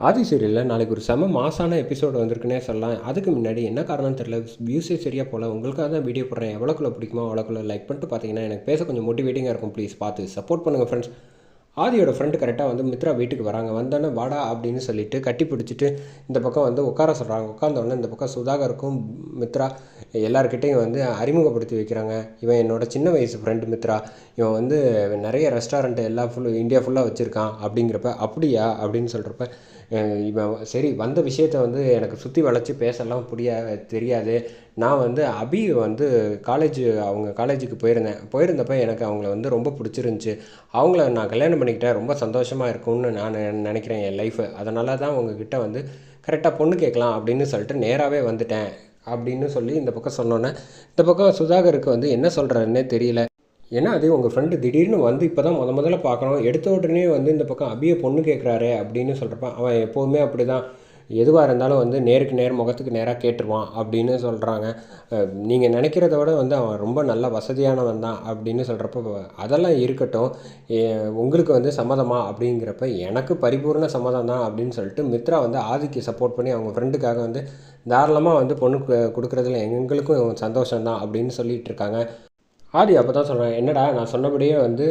ஆதி சீரியலில் நாளைக்கு ஒரு செம மாசான எபிசோடு வந்திருக்குன்னே சொல்லலாம். அதுக்கு முன்னாடி என்ன காரணம் தெரியல. வியூஸே சரியாக போல். உங்களுக்காக தான் வீடியோ போடுறேன். எவ்வளோக்குள்ள பிடிக்குமோ அவ்வளோக்குள்ள லைக் பண்ணிட்டு பார்த்தீங்கன்னா எனக்கு பேச கொஞ்சம் மோட்டிவேட்டிங்காக இருக்கும். ப்ளீஸ் பார்த்து சப்போர்ட் பண்ணுங்கள் ஃப்ரெண்ட்ஸ் ஆதியோட ஃப்ரெண்டு கரெக்டாக வந்து மித்ரா வீட்டுக்கு வராங்க. வந்தோடனே வாடா அப்படின்னு சொல்லிட்டு கட்டி பிடிச்சிட்டு இந்த பக்கம் வந்து உட்கார சொல்கிறாங்க உட்காந்தோடனே இந்த பக்கம் சுதாகருக்கும் மித்ரா எல்லாருக்கிட்டையும் வந்து அறிமுகப்படுத்தி வைக்கிறாங்க. இவன் என்னோட சின்ன வயசு ஃப்ரெண்டு மித்ரா. இவன் வந்து நிறைய ரெஸ்டாரண்ட் எல்லா ஃபுல் இந்தியா ஃபுல்லாக வச்சுருக்கான் அப்படிங்கிறப்ப அப்படியா? அப்படின்னு சொல்கிறப்ப இவன் சரி வந்த விஷயத்த வந்து எனக்கு சுற்றி வளைச்சி பேசலாம் புரியா தெரியாது. நான் வந்து அபி வந்து காலேஜ் அவங்க காலேஜுக்கு போயிருந்தேன். போயிருந்தப்ப எனக்கு அவங்கள வந்து ரொம்ப பிடிச்சிருந்துச்சி. அவங்கள நான் கல்யாணம் பண்ணிக்கிட்டேன். ரொம்ப சந்தோஷமாக இருக்கும்னு நான் நினைக்கிறேன் என் லைஃபு அதனால தான் உங்ககிட்ட வந்து கரெக்டாக பொண்ணு கேட்கலாம் அப்படின்னு சொல்லிட்டு நேராகவே வந்துட்டேன். அப்படின்னு சொல்லி இந்த பக்கம் சொன்னோன்னே இந்த பக்கம் சுதாகருக்கு வந்து என்ன சொல்கிறாருன்னே தெரியல. ஏன்னா அது உங்கள் ஃப்ரெண்டு திடீர்னு வந்து இப்போ தான் முத முதல்ல பார்க்கணும் எடுத்த உடனே வந்து இந்த பக்கம் அபியை பொண்ணு கேட்குறாரு அப்படின்னு சொல்கிறப்ப அவன் எப்போவுமே அப்படி தான் எதுவாக இருந்தாலும் வந்து நேருக்கு நேர் முகத்துக்கு நேராக கேட்டுருவான் அப்படின்னு சொல்கிறாங்க நீங்கள் நினைக்கிறத விட வந்து அவன் ரொம்ப நல்ல வசதியானவன் தான் அப்படின்னு சொல்கிறப்ப அதெல்லாம் இருக்கட்டும். உங்களுக்கு வந்து சம்மதமா அப்படிங்கிறப்ப எனக்கு பரிபூர்ண சம்மதம் தான் அப்படின்னு சொல்லிட்டு மித்ரா வந்து ஆதிக்கு சப்போர்ட் பண்ணி அவங்க ஃப்ரெண்டுக்காக வந்து தாராளமாக வந்து பொண்ணு கொடுக்குறதுல எங்களுக்கும் சந்தோஷம் தான் அப்படின்னு சொல்லிகிட்டு இருக்காங்க. ஆதி அப்போ தான் சொல்கிறேன் என்னடா நான் சொன்னபடியே வந்து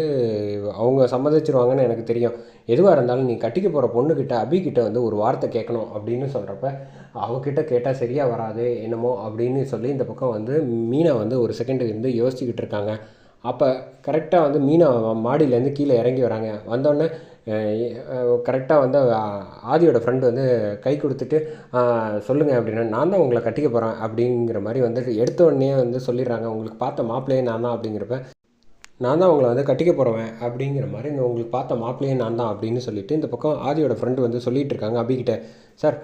அவங்க சம்மதிச்சிருவாங்கன்னு எனக்கு தெரியும். எதுவாக இருந்தாலும் நீ கட்டிக்க போகிற பொண்ணுக்கிட்ட அபிக்கிட்ட வந்து ஒரு வார்த்தை கேட்கணும் அப்படின்னு சொல்கிறப்ப அவகிட்ட கேட்டால் சரியாக வராது என்னமோ அப்படின்னு சொல்லி இந்த பக்கம் வந்து மீனா வந்து ஒரு செகண்ட் இருந்து யோசிச்சுக்கிட்டு இருக்காங்க. அப்போ கரெக்டாக வந்து மீனா மாடியிலேருந்து கீழே இறங்கி வராங்க. வந்தோடனே கரெக்டாக வந்து ஆதியோட ஃப்ரெண்டு வந்து கை கொடுத்துட்டு சொல்லுங்கள் அப்படின்னா நான் தான் உங்களை கட்டிக்க போகிறேன் அப்படிங்கிற மாதிரி வந்து எடுத்த உடனே வந்து சொல்லிடுறாங்க. உங்களுக்கு பார்த்த மாப்பிள்ளையே நான் தான் அப்படிங்கிறப்ப நான் தான் உங்களை வந்து கட்டிக்க போகிறவன் அப்படிங்கிற மாதிரி இந்த உங்களுக்கு பார்த்த மாப்பிள்ளையே நான் தான் அப்படின்னு சொல்லிட்டு இந்த பக்கம் ஆதியோட ஃப்ரெண்டு வந்து சொல்லிகிட்டு இருக்காங்க அபிகிட்ட சார்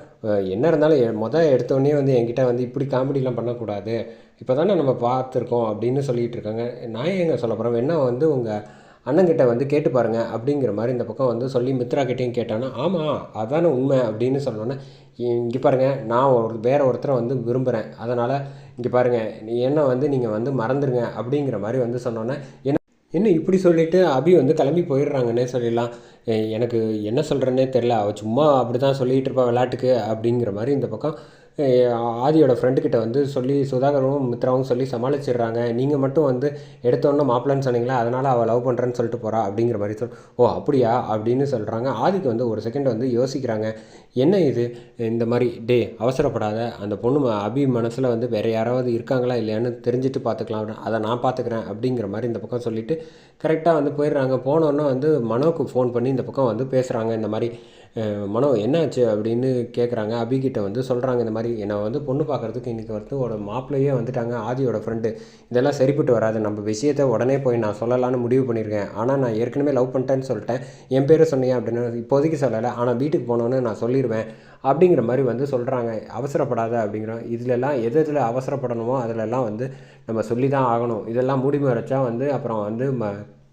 என்ன இருந்தாலும் மொதல் எடுத்தோடனே வந்து என்கிட்ட வந்து இப்படி காமெடிலாம் பண்ணக்கூடாது. இப்போ தானே நம்ம பார்த்துருக்கோம் அப்படின்னு சொல்லிட்டு இருக்காங்க. நான் ஏங்க சொல்ல போகிறேன் என்ன வந்து உங்கள் அண்ணங்கிட்ட வந்து கேட்டு பாருங்க அப்படிங்கிற மாதிரி இந்த பக்கம் வந்து சொல்லி மித்ரா கிட்டேயும் கேட்டானா ஆமாம் அதானே உண்மை அப்படின்னு சொன்னோன்னே இங்கே பாருங்கள் நான் ஒரு வேறு ஒருத்தரை வந்து விரும்புகிறேன் அதனால் இங்கே பாருங்கள் என்ன வந்து நீங்கள் வந்து மறந்துடுங்க அப்படிங்கிற மாதிரி வந்து சொன்னோன்னே என்ன என்ன இப்படி சொல்லிவிட்டு அபி வந்து கிளம்பி போயிடுறாங்கன்னே சொல்லிடலாம். எனக்கு என்ன சொல்கிறேன்னே தெரில அவள் சும்மா அப்படி தான் சொல்லிகிட்டு இருப்பாள் விளையாட்டுக்கு அப்படிங்கிற மாதிரி இந்த பக்கம் ஆதியோட ஃப்ரெண்டுக்கிட்ட வந்து சொல்லி சுதாகரும் மித்ராவும் சொல்லி சமாளிச்சிடுறாங்க. நீங்கள் மட்டும் வந்து எடுத்தோன்னே மாப்பிள்ளைன்னு சொன்னீங்களா? அதனால் அவள் லவ் பண்ணுறேன்னு சொல்லிட்டு போகிறா அப்படிங்கிற மாதிரி சொல் ஓ அப்படியா? அப்படின்னு சொல்கிறாங்க ஆதிக்கு வந்து ஒரு செகண்ட் வந்து யோசிக்கிறாங்க. என்ன இது? இந்த மாதிரி டே அவசரப்படாத. அந்த பொண்ணு அபி மனசில் வந்து வேறு யாராவது இருக்காங்களா இல்லையான்னு தெரிஞ்சுட்டு பார்த்துக்கலாம் அப்படின்னு. அதை நான் பார்த்துக்கிறேன் அப்படிங்கிற மாதிரி இந்த பக்கம் சொல்லிவிட்டு கரெக்டாக வந்து போயிடுறாங்க. போனோன்னே வந்து மனோக்கு ஃபோன் பண்ணி இந்த பக்கம் வந்து பேசுகிறாங்க இந்த மாதிரி மனோ என்னாச்சு அப்படின்னு கேட்குறாங்க அபிகிட்ட வந்து சொல்கிறாங்க இந்த மாதிரி என்னை வந்து பொண்ணு பார்க்குறதுக்கு இன்றைக்கி வந்து ஒரு மாப்பிள்ளையே வந்துட்டாங்க ஆதியோட ஃப்ரெண்டு இதெல்லாம் சரிப்பட்டு வராது. நம்ம விஷயத்தை உடனே போய் நான் சொல்லலான்னு முடிவு பண்ணியிருக்கேன். ஆனால் நான் ஏற்கனவே லவ் பண்ணிட்டேன்னு சொல்லிட்டேன். என் பேரை சொன்னீங்க அப்படின்னு இப்போதைக்கு சொல்லலை. ஆனால் வீட்டுக்கு போனோன்னு நான் சொல்லிடுவேன் அப்படிங்கிற மாதிரி வந்து சொல்கிறாங்க அவசரப்படாத அப்படிங்கிறோம் இதுலலாம் எது எதில் அவசரப்படணுமோ அதிலெல்லாம் வந்து நம்ம சொல்லி தான் ஆகணும். இதெல்லாம் மூடி மறைச்சா வந்து அப்புறம் வந்து ம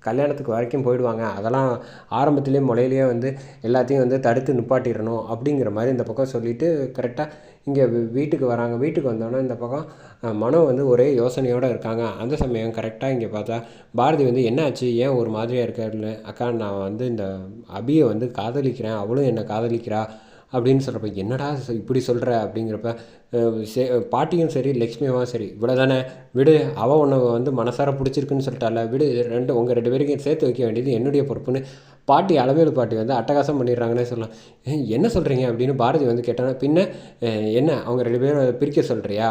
கல்யாணத்துக்கு வரைக்கும் போயிடுவாங்க. அதெல்லாம் ஆரம்பத்திலே முளையிலேயே வந்து எல்லாத்தையும் வந்து தடுத்து நிப்பாட்டிடணும் அப்படிங்கிற மாதிரி இந்த பக்கம் சொல்லிவிட்டு கரெக்டாக இங்கே வீட்டுக்கு வராங்க. வீட்டுக்கு வந்தோன்னே இந்த பக்கம் மனம் மனோ வந்து ஒரே யோசனையோடு இருக்காங்க. அந்த சமயம் கரெக்டாக இங்கே பார்த்தா பாரதி வந்து என்னாச்சு ஏன் ஒரு மாதிரியாக இருக்காருன்னு? அக்கா நான் வந்து இந்த அபியை வந்து காதலிக்கிறேன். அவளும் என்னை காதலிக்கிறா. அப்படின்னு சொல்கிறப்ப என்னடா இப்படி சொல்கிற அப்படிங்கிறப்ப சே- பாட்டியும் சரி லக்ஷ்மியும் சரி இவ்வளோ தானே விடு அவள் உன்னை வந்து மனசார பிடிச்சிருக்குன்னு சொல்லிட்டால விடு ரெண்டு உங்கள் ரெண்டு பேருக்கும் சேர்த்து வைக்க வேண்டியது என்னுடைய பொறுப்புன்னு பாட்டி அளவேலு பாட்டி வந்து அட்டகாசம் பண்ணிடுறாங்கன்னே சொல்லலாம். என்ன சொல்கிறீங்க அப்படின்னு பாரதி வந்து கேட்டாங்க பின்ன என்ன அவங்க ரெண்டு பேரும் பிரிக்க சொல்கிறியா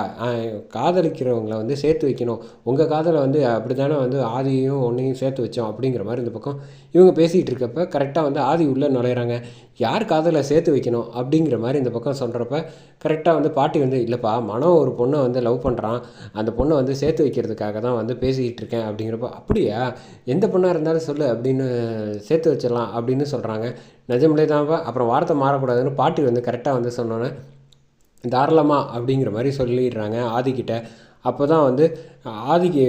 காதலிக்கிறவங்கள வந்து சேர்த்து வைக்கணும். உங்கள் காதலை வந்து அப்படி தானே வந்து ஆதியையும் ஒன்றையும் சேர்த்து வச்சோம் அப்படிங்கிற மாதிரி இந்த பக்கம் இவங்க பேசிகிட்டு இருக்கப்ப கரெக்டாக வந்து ஆதி உள்ளே நுழையிறாங்க. யார் காதலை சேர்த்து வைக்கணும் அப்படிங்கிற மாதிரி இந்த பக்கம் சொல்கிறப்ப கரெக்டாக வந்து பாட்டி வந்து இல்லைப்பா மனோ ஒரு பொண்ணை வந்து லவ் பண்ணுறான் அந்த பொண்ணை வந்து சேர்த்து வைக்கிறதுக்காக தான் வந்து பேசிக்கிட்டு இருக்கேன். அப்படிங்கிறப்ப அப்படியா? எந்த பொண்ணாக இருந்தாலும் சொல்லு அப்படின்னு சேர்த்து வச்சிடலாம் அப்படின்னு சொல்கிறாங்க நிஜம்லே தான்ப்பா. அப்புறம் வார்த்தை மாறக்கூடாதுன்னு பாட்டி வந்து கரெக்டாக வந்து சொன்னோன்னே தாராளமாக அப்படிங்கிற மாதிரி சொல்லிடுறாங்க ஆதிக்கிட்ட. அப்போ தான் வந்து ஆதிக்கு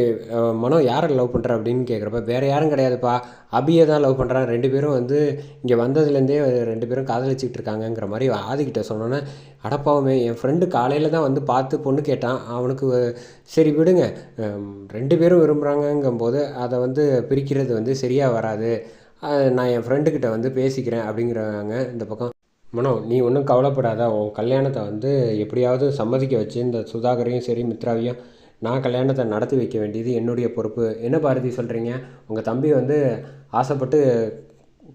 மனோ யாரை லவ் பண்ணுற அப்படின்னு கேட்குறப்ப வேறு யாரும் கிடையாதுப்பா. அபியை தான் லவ் பண்ணுறான் ரெண்டு பேரும் வந்து இங்கே வந்ததுலேருந்தே ரெண்டு பேரும் காதலிச்சிக்கிட்டு இருக்காங்கங்கிற மாதிரி ஆதிக்கிட்ட சொன்னோன்னே அடப்பாவுமே என் ஃப்ரெண்டு காலையில் தான் வந்து பார்த்து பொண்ணு கேட்டான். அவனுக்கு சரி விடுங்க. ரெண்டு பேரும் விரும்புகிறாங்கங்கும்போது அதை வந்து பிரிக்கிறது வந்து சரியாக வராது. நான் என் ஃப்ரெண்டுக்கிட்ட வந்து பேசிக்கிறேன் அப்படிங்கிறாங்க இந்த பக்கம். மனோ நீ ஒன்றும் கவலைப்படாத. உன் கல்யாணத்தை வந்து எப்படியாவது சம்மதிக்க வச்சு இந்த சுதாகரையும் சரி மித்ராவையும் நான் கல்யாணத்தை நடத்தி வைக்க வேண்டியது என்னுடைய பொறுப்பு. என்ன பாரதி சொல்கிறீங்க உங்கள் தம்பி வந்து ஆசைப்பட்டு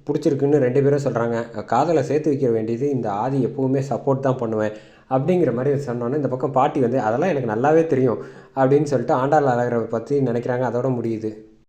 பிடிச்சிருக்குன்னு ரெண்டு பேரும் சொல்கிறாங்க காதலை சேர்த்து வைக்க வேண்டியது இந்த ஆதி எப்போவுமே சப்போர்ட் தான் பண்ணுவேன். அப்படிங்கிற மாதிரி சொன்னோன்னே இந்த பக்கம் பாட்டி வந்து அதெல்லாம் எனக்கு நல்லாவே தெரியும் அப்படின்னு சொல்லிட்டு ஆண்டாள் அழகரை பற்றி நினைக்கிறாங்க. அதோட முடியுது.